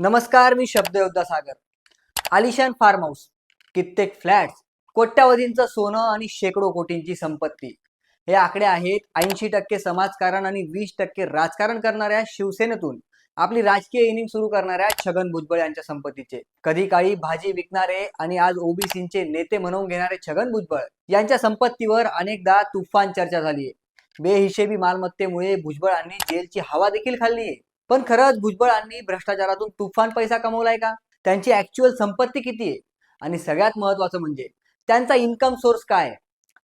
नमस्कार मी शब्दयोद्धा सागर. आलिशान फार्म हाऊस कित्येक फ्लॅट्स कोट्यावधींचं सोनं आणि शेकडो कोटींची संपत्ती. हे आकडे आहेत ऐंशी टक्के समाजकारण आणि वीस टक्के राजकारण करणाऱ्या शिवसेनेतून. आपली राजकीय इनिंग सुरू करणाऱ्या छगन भुजबळ यांच्या संपत्तीचे. कधी काळी भाजी विकणारे आणि आज ओबीसीचे नेते म्हणून घेणारे छगन भुजबळ यांच्या संपत्तीवर अनेकदा तुफान चर्चा झालीये. बेहिशेबी मालमत्तेमुळे भुजबळांनी जेलची हवा देखील खाल्लीये. पण खरंच भुजबळांनी भ्रष्टाचारातून तुफान पैसा कमवलाय का? त्यांची ऍक्च्युअल संपत्ती किती आहे? आणि सगळ्यात महत्वाचं म्हणजे त्यांचा इन्कम सोर्स काय? आहे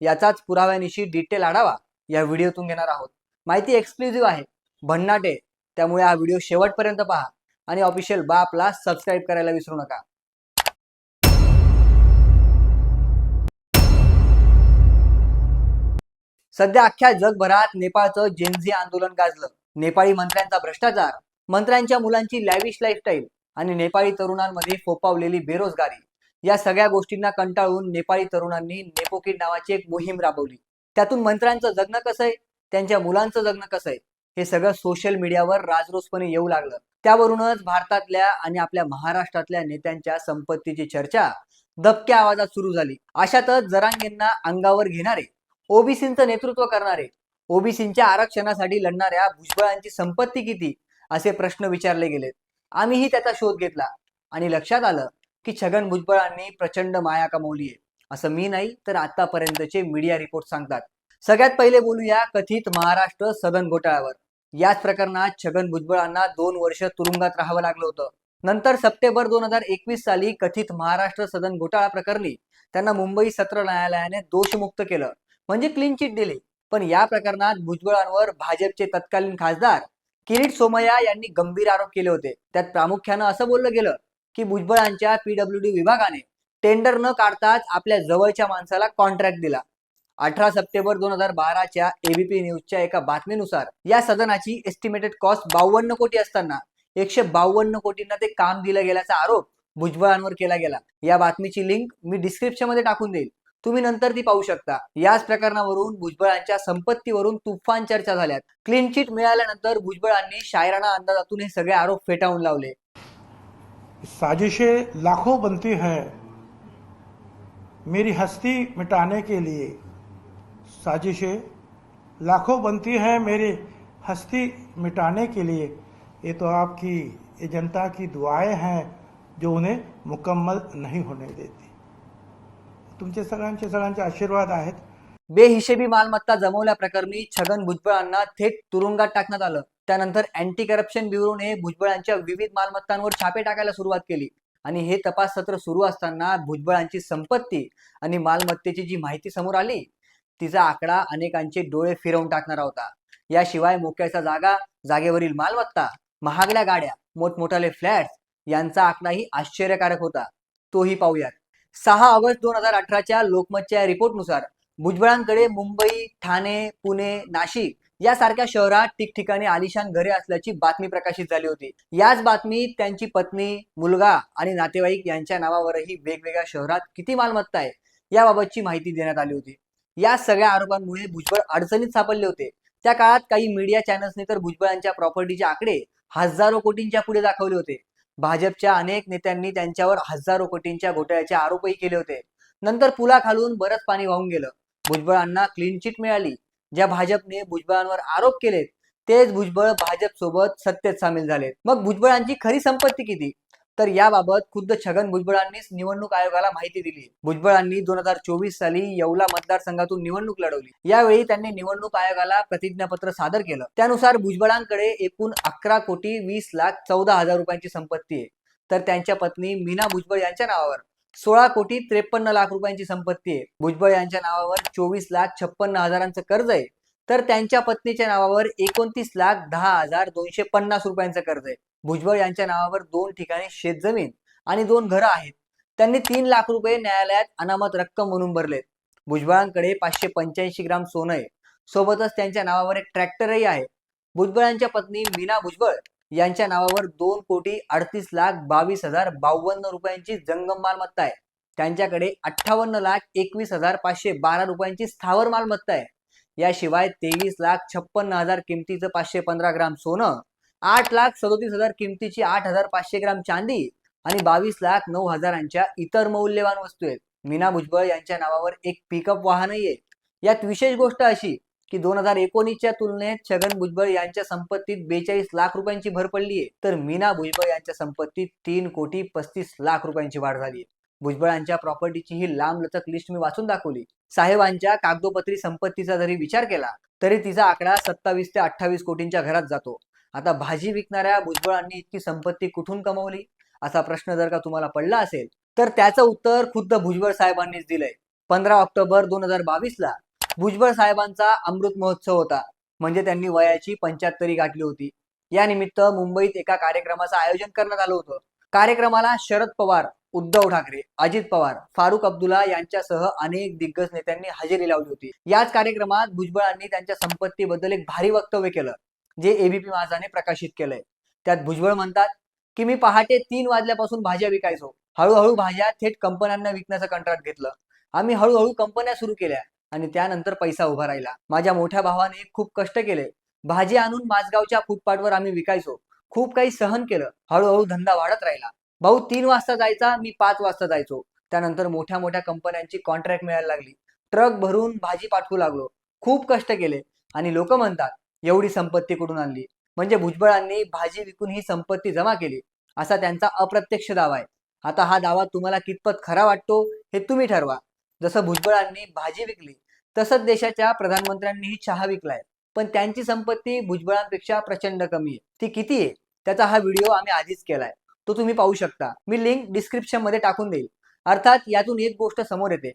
याचाच पुराव्यानिशी डिटेल आढावा या व्हिडिओतून घेणार आहोत. माहिती एक्सक्लुझिव्ह आहे. भन्नाटे त्यामुळे हा व्हिडिओ शेवटपर्यंत पहा. आणि ऑफिशियल बापला सबस्क्राईब करायला विसरू नका. सध्या अख्ख्या जगभरात नेपाळचं जेन्झी आंदोलन गाजलं. नेपाळी मंत्र्यांचा भ्रष्टाचार मंत्र्यांच्या मुलांची लॅविश लाईफस्टाईल आणि नेपाळी तरुणांमध्ये फोपावलेली बेरोजगारी या सगळ्या गोष्टींना कंटाळून नेपाळी तरुणांनी नेपोकिड नावाची एक मोहीम राबवली. त्यातून मंत्र्यांचं जगणं कसं आहे? त्यांच्या मुलांचं जगणं कसं आहे? हे सगळं सोशल मीडियावर राजरोसपणे येऊ लागलं. त्यावरूनच भारतातल्या आणि आपल्या महाराष्ट्रातल्या नेत्यांच्या संपत्तीची चर्चा दबक्या आवाजात सुरू झाली. अशातच जरांगेंना अंगावर घेणारे ओबीसींचं नेतृत्व करणारे ओबीसींच्या आरक्षणासाठी लढणाऱ्या भुजबळांची संपत्ती किती? असे प्रश्न विचारले गेलेत आम्हीही त्याचा शोध घेतला. आणि लक्षात आलं की छगन भुजबळांनी प्रचंड माया कमवली आहे. असं मी नाही तर आतापर्यंतचे मीडिया रिपोर्ट सांगतात. सगळ्यात पहिले बोलूया कथित महाराष्ट्र सदन घोटाळ्यावर. याच प्रकरणात छगन भुजबळांना दोन वर्ष तुरुंगात राहावं लागलं होतं. नंतर सप्टेंबर दोन हजार एकवीस साली कथित महाराष्ट्र सदन घोटाळा प्रकरणी त्यांना मुंबई सत्र न्यायालयाने दोषमुक्त केलं. म्हणजे क्लीन चिट दिली. पण या प्रकरणात भुजबळांवर भाजपचे तत्कालीन खासदार किरीट सोमय्या यांनी गंभीर आरोप केले होते. त्यात प्रामुख्यानं असं बोललं गेलं की भुजबळांच्या पीडब्ल्यूडी विभागाने टेंडर न काढताच आपल्या जवळच्या माणसाला कॉन्ट्रॅक्ट दिला. अठरा सप्टेंबर दोन हजार बाराच्या एबीपी न्यूजच्या एका बातमीनुसार या सदनाची एस्टिमेटेड कॉस्ट बावन्न कोटी असताना एकशे बावन्न कोटींना ते काम दिलं गेल्याचा आरोप भुजबळांवर केला गेला. या बातमीची लिंक मी डिस्क्रिप्शनमध्ये टाकून देईल. तुम्ही नंतर ती पाहू शकता. याच प्रकरणावरून भुजबळांच्या संपत्तीवरून तुफान चर्चा झाल्यात. क्लीन चिट मिळाल्यानंतर भुजबळांनी शायराना अंदाजातून हे सगळे आरोप फेटाळून लावले. साजिशें लाखों बनती है मेरी हस्ती मिटाने के लिए. साजिशें लाखों बनती है मेरी हस्ती मिटाने के लिए. ये तो आपकी ये जनता की दुआएं हैं जो उन्हें मुकम्मल नहीं होने देती। तुमचे सगळ्यांचे सगळ्यांचे आशीर्वाद आहेत. बेहिशेबी मालमत्ता जमवल्याप्रकरणी छगन भुजबळांना थेट तुरुंगात टाकण्यात आलं. त्यानंतर अँटी करप्शन ब्युरोने भुजबळांच्या विविध मालमत्तांवर छापे टाकायला सुरुवात केली. आणि हे तपास सत्र सुरू असताना भुजबळांची संपत्ती आणि मालमत्तेची जी माहिती समोर आली तिचा आकडा अनेकांचे डोळे फिरवून टाकणारा होता. याशिवाय मोक्याचा जागा जागेवरील मालमत्ता महागड्या गाड्या मोठमोठाले फ्लॅट्स यांचा आकडाही आश्चर्यकारक होता. तोही पाहूयात. सहा ऑगस्ट दोन हजार अठराच्या लोकमतच्या रिपोर्टनुसार भुजबळांकडे मुंबई ठाणे पुणे नाशिक यासारख्या शहरात ठिकठिकाणी आलिशान घरे असल्याची बातमी प्रकाशित झाली होती. याच बातमीत त्यांची पत्नी मुलगा आणि नातेवाईक यांच्या नावावरही वेगवेगळ्या शहरात किती मालमत्ता आहे याबाबतची माहिती देण्यात आली होती. या सगळ्या आरोपांमुळे भुजबळ अडचणीत सापडले होते. त्या काळात काही मीडिया चॅनल्सने तर भुजबळांच्या प्रॉपर्टीचे आकडे हजारो कोटींच्या पुढे दाखवले होते. भाजपच्या अनेक नेत्यांनी त्यांच्यावर हजारो कोटींच्या घोटाळ्याचे आरोपही केले होते. नंतर पुला खालून बरंच पाणी वाहून गेलं. भुजबळांना क्लीन चिट मिळाली. ज्या भाजपने भुजबळांवर आरोप केलेत तेच भुजबळ भाजप सोबत सत्तेत सामील झालेत. मग भुजबळांची खरी संपत्ती किती? तर याबाबत खुद्द छगन भुजबळांनीच निवडणूक आयोगाला माहिती दिली. भुजबळांनी दोन हजार चोवीस साली येवला मतदारसंघातून निवडणूक लढवली. यावेळी त्यांनी निवडणूक आयोगाला प्रतिज्ञापत्र सादर केलं. त्यानुसार भुजबळांकडे एकूण अकरा कोटी वीस लाख चौदा हजार रुपयांची संपत्ती आहे. तर त्यांच्या पत्नी मीना भुजबळ यांच्या नावावर सोळा कोटी त्रेपन्न लाख रुपयांची संपत्ती आहे. भुजबळ यांच्या नावावर चोवीस लाख छप्पन्न हजारांचं कर्ज आहे. तर त्यांच्या पत्नीच्या नावावर एकोणतीस लाख दहा हजार दोनशे पन्नास रुपयांचं कर्ज आहे. भुजबळ यांच्या नावावर दोन ठिकाणी शेतजमीन आणि दोन घरं आहेत. त्यांनी तीन लाख रुपये न्यायालयात अनामत रक्कम म्हणून भरलेत भुजबळांकडे पाचशे पंच्याऐंशी ग्राम सोनं आहे. सोबतच त्यांच्या नावावर एक ट्रॅक्टरही आहे. भुजबळांच्या पत्नी मीना भुजबळ यांच्या नावावर दोन कोटी अडतीस लाख बावीस हजार बावन्न रुपयांची जंगम मालमत्ता आहे. त्यांच्याकडे अठ्ठावन्न लाख एकवीस हजार पाचशे बारा रुपयांची स्थावर मालमत्ता आहे. याशिवाय तेवीस लाख छप्पन्न हजार किमतीचं पाचशे पंधरा ग्राम सोनं आठ लाख सदोतीस हजार किमतीची आठ हजार पाचशे ग्राम चांदी आणि बावीस लाख नऊ हजारांच्या इतर मौल्यवान वस्तू आहेत. मीना भुजबळ यांच्या नावावर एक पिकअप वाहनही आहे. यात विशेष गोष्ट अशी की दोन हजार एकोणीसच्या तुलनेत छगन भुजबळ यांच्या संपत्तीत बेचाळीस लाख रुपयांची भर पडली आहे. तर मीना भुजबळ यांच्या संपत्तीत तीन कोटी पस्तीस लाख रुपयांची वाढ झाली आहे. भुजबळांच्या प्रॉपर्टीची ही लांबलचक लिस्ट मी वाचून दाखवली. साहेबांच्या कागदोपत्री संपत्तीचा जरी विचार केला तरी तिचा आकडा सत्तावीस ते अठ्ठावीस कोटींच्या घरात जातो. आता भाजी विकणाऱ्या भुजबळांनी इतकी संपत्ती कुठून कमवली? असा प्रश्न जर का तुम्हाला पडला असेल तर त्याचं उत्तर खुद्द भुजबळ साहेबांनीच दिलंय. पंधरा ऑक्टोबर दोन हजार बावीस ला भुजबळ साहेबांचा अमृत महोत्सव होता. म्हणजे त्यांनी वयाची पंच्याहत्तरी गाठली होती. या निमित्त मुंबईत एका कार्यक्रमाचं आयोजन करण्यात आलं होतं. कार्यक्रमाला शरद पवार उद्धव ठाकरे अजित पवार फारुख अब्दुल्ला यांच्यासह अनेक दिग्गज नेत्यांनी हजेरी लावली होती. याच कार्यक्रमात भुजबळांनी त्यांच्या संपत्तीबद्दल एक भारी वक्तव्य केलं. जे एबीपी माझाने प्रकाशित केलंय. त्यात भुजबळ म्हणतात की मी पहाटे तीन वाजल्यापासून भाज्या विकायचो. हळूहळू भाज्या थेट कंपन्यांना विकण्याचं कंत्राट घेतलं. आम्ही हळूहळू कंपन्या सुरू केल्या आणि त्यानंतर पैसा उभा राहिला. माझ्या मोठ्या भावाने खूप कष्ट केले. भाजी आणून माझगावच्या फुटपाथवर आम्ही विकायचो. खूप काही सहन केलं. हळूहळू धंदा वाढत राहिला. भाऊ तीन वाजता जायचा मी पाच वाजता जायचो. त्यानंतर मोठ्या मोठ्या कंपन्यांची कॉन्ट्रॅक्ट मिळायला लागली. ट्रक भरून भाजी पाठवू लागलो. खूप कष्ट केले आणि लोक म्हणतात एवढी संपत्ती कुठून आणली? म्हणजे भुजबळांनी भाजी विकून ही संपत्ती जमा केली. असा त्यांचा अप्रत्यक्ष दावा आहे. आता हा दावा तुम्हाला कितपत खरा वाटतो हे तुम्ही ठरवा. जसं भुजबळांनी भाजी विकली तसंच देशाच्या प्रधानमंत्र्यांनीही चहा विकलाय. पण त्यांची संपत्ती भुजबळांपेक्षा प्रचंड कमी आहे. ती किती आहे? त्याचा हा व्हिडिओ आम्ही आधीच केलाय. तो तुम्ही पाहू शकता. मी लिंक डिस्क्रिप्शनमध्ये टाकून देईल. अर्थात यातून एक गोष्ट समोर येते.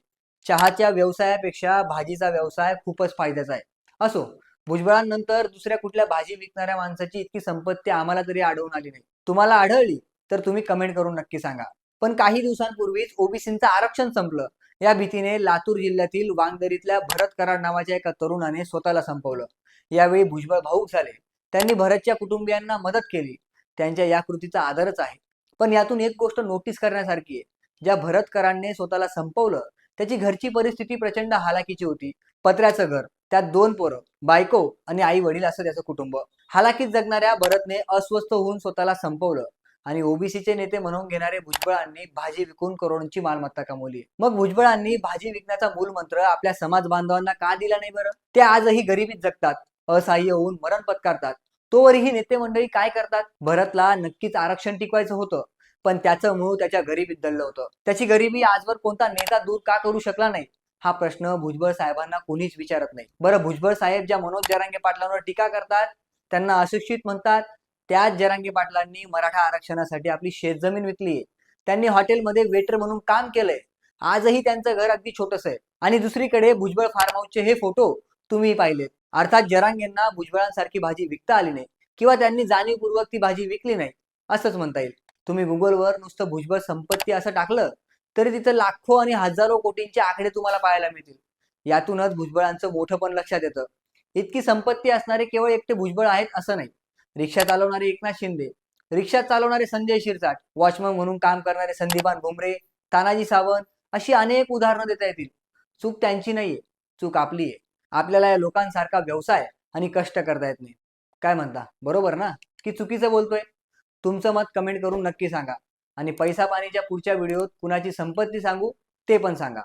चहाच्या व्यवसायापेक्षा भाजीचा व्यवसाय खूपच फायद्याचा आहे. असो भुजबळांनंतर दुसऱ्या कुठल्या भाजी विकणाऱ्या माणसाची इतकी संपत्ती आम्हाला तरी आढळून आली नाही. तुम्हाला आढळली तर तुम्ही कमेंट करून नक्की सांगा. पण काही दिवसांपूर्वीच ओबीसीचं आरक्षण संपलं. या भीतीने लातूर जिल्ह्यातील वांगदरीतल्या भरत कराड नावाच्या एका तरुणाने स्वतःला संपवलं. यावेळी भुजबळ भाऊक झाले. त्यांनी भरतच्या कुटुंबियांना मदत केली. त्यांच्या या कृतीचा आदरच आहे. पण यातून एक गोष्ट नोटीस करण्यासारखी आहे. ज्या भरत कराडने स्वतःला संपवलं त्याची घरची परिस्थिती प्रचंड हालाकीची होती. पत्र्याचं घर. त्यात दोन पोरं बायको आणि आई वडील असं त्याचं कुटुंब. हालाकीत जगणाऱ्या भरतने अस्वस्थ होऊन स्वतःला संपवलं आणि ओबीसीचे नेते म्हणून घेणारे भुजबळांनी भाजी विकून करोडची मालमत्ता कमवली. मग भुजबळांनी भाजी विकण्याचा मूल मंत्र आपल्या समाज बांधवांना का दिला नाही बरं? ते आजही गरिबीत जगतात असहाय्य होऊन मरण पत्कारतात. तोवरही नेते मंडळी काय करतात? भरतला नक्कीच आरक्षण टिकवायचं होतं पण त्याचं मूळ त्याच्या गरिबीत दडलं होतं. त्याची गरिबी आजवर कोणता नेता दूर का करू शकला नाही? हा प्रश्न भुजबळ साहेबांना कोणीच विचारत नाही. बरं भुजबळ साहेब ज्या मनोज जरांगे पाटलांवर टीका करतात त्यांना अशिक्षित म्हणतात त्याच जरांगे पाटलांनी मराठा आरक्षणासाठी आपली शेतजमीन विकली त्यांनी हॉटेलमध्ये वेटर म्हणून काम केलंय. आजही त्यांचं घर अगदी छोटस आहे. आणि दुसरीकडे भुजबळ फार्म हाऊसचे हे फोटो तुम्ही पाहिलेत अर्थात जरांगेंना भुजबळांसारखी भाजी विकता आली नाही किंवा त्यांनी जाणीवपूर्वक ती भाजी विकली नाही असंच म्हणता येईल. तुम्ही गुगलवर नुसतं भुजबळ संपत्ती असं टाकलं तरी तिथं लाखो आणि हजारो कोटींचे आकडे तुम्हाला पाहायला मिळतील. यातूनच भुजबळांचं मोठं पण लक्षात येतं. इतकी संपत्ती असणारे केवळ एकटे भुजबळ आहेत असं नाही. रिक्षा चालवणारे एकनाथ शिंदे रिक्षा चालवणारे संजय शिरसाट वॉचमन म्हणून काम करणारे संदीपान भुमरे तानाजी सावंत अशी अनेक उदाहरणं देता येतील. चूक त्यांची नाहीये चूक आपली आहे. आपल्याला या लोकांसारखा व्यवसाय आणि कष्ट करता येत नाही. काय म्हणता? बरोबर ना? की चुकीचं बोलतोय? तुमचं मत कमेंट करून नक्की सांगा. आणि पैसा पाणीच्या पुढच्या व्हिडिओत कुणाची संपत्ती सांगू ते पण सांगा.